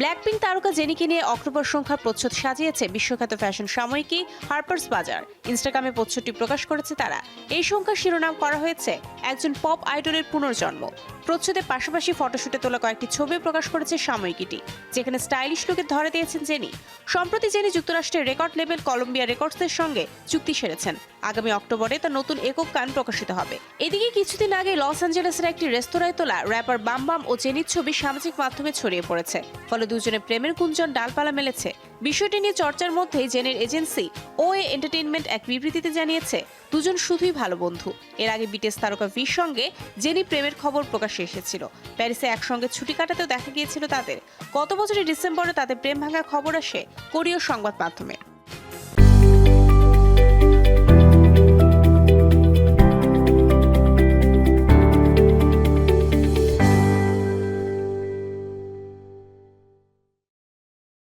Blackpink তারকা জেনিকে নিয়ে October সংখ্যার প্রচ্ছদ সাজিয়েছে বিশ্বখ্যাত ফ্যাশন সাময়িকী হার্পার্স বাজার। ইনস্টাগ্রামে প্রচ্ছদটি প্রকাশ করেছে তারা। এই সংখ্যার শিরোনাম করা হয়েছে একজন পপ আইডলের পুনর্জন্ম। প্রচ্ছদের পাশাপাশি ফটোশুটে তোলা কয়েকটি ছবি প্রকাশ করেছে সাময়িকীটি, যেখানে স্টাইলিশ লুকে ধরে দিয়েছেন জেনি। সম্প্রতি জেনি যুক্তরাষ্ট্রের রেকর্ড লেভেল কলম্বিয়া রেকর্ডসের সঙ্গে চুক্তি সেরেছেন। আগামী অক্টোবরে তার নতুন একক গান প্রকাশিত হবে। এদিকে কিছুদিন আগে লস অ্যাঞ্জেলেসের একটি রেস্তোরাঁয় তোলা র্যাপার বাম বাম ও জেনির ছবি সামাজিক মাধ্যমে ছড়িয়ে পড়েছে। ফলে দুজনের প্রেমের গুঞ্জন ডালপালা মেলেছে। বিষয়টি নিয়ে চর্চার মধ্যেই জেনের এজেন্সি ও এ এন্টারটেইনমেন্ট এক বিবৃতিতে জানিয়েছে, দুজন শুধুই ভালো বন্ধু। এর আগে বিটিএস তারকা ভির সঙ্গে জেনি প্রেমের খবর প্রকাশে এসেছিল। প্যারিসে একসঙ্গে ছুটি কাটাতেও দেখা গিয়েছিল তাদের। গত বছরের ডিসেম্বরে তাদের প্রেম ভাঙার খবর আসে কোরীয় সংবাদ মাধ্যমে।